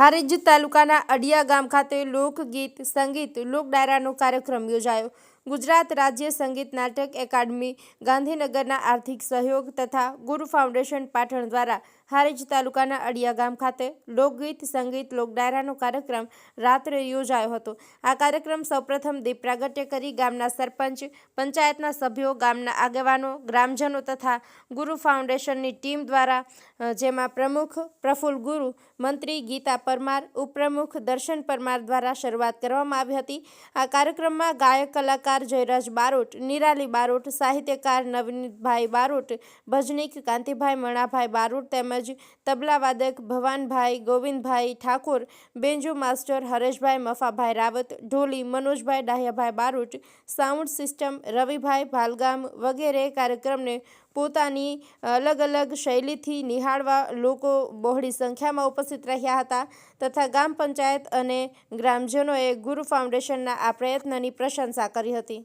હારીજ તાલુકાના અડિયા ગામ ખાતે લોકગીત સંગીત લોકડાયરાનો કાર્યક્રમ યોજાયો. ગુજરાત રાજ્ય સંગીત નાટક એકાડમી ગાંધીનગરના આર્થિક સહયોગ તથા ગુરુ ફાઉન્ડેશન પાટણ દ્વારા હારીજ તાલુકાના અડિયા ગામ ખાતે લોકગીત સંગીત લોકડાયરાનો કાર્યક્રમ રાત્રે યોજાયો હતો. આ કાર્યક્રમ સૌપ્રથમ દીપ પ્રાગટ્ય કરી ગામના સરપંચ, પંચાયતના સભ્યો, ગામના આગેવાનો, ગ્રામજનો તથા ગુરુ ફાઉન્ડેશનની ટીમ દ્વારા જેમાં પ્રમુખ, પ્રફુલ્લ ગુરુ, મંત્રી ગીતા પરમાર, ઉપપ્રમુખ દર્શન પરમાર દ્વારા શરૂઆત કરવામાં આવી હતી. આ કાર્યક્રમમાં ગાયક કલાકાર જયરાજ બારોટ, નિરાલી બારોટ, સાહિત્યકાર નવનીતભાઈ બારોટ, ભજનીક કાંતિભાઈ મણાભાઈ બારોટ તેમજ તબલા વાદક ભવાનભાઈ ગોવિંદભાઈ ઠાકોર, બેન્જો માસ્ટર હરેશભાઈ મફાભાઈ રાવત, ઢોલી મનોજભાઈ ડાહ્યાભાઈ બારોટ, સાઉન્ડ સિસ્ટમ રવિભાઈ ભાલગામ વગેરે કાર્યક્રમને પોતાની અલગ અલગ શૈલીથી નિહાળવા લોકો બહોળી સંખ્યામાં ઉપસ્થિત રહ્યા હતા તથા ગામ પંચાયત અને ગ્રામજનોએ ગુરુ ફાઉન્ડેશનના આ પ્રયત્નની પ્રશંસા કરી હતી.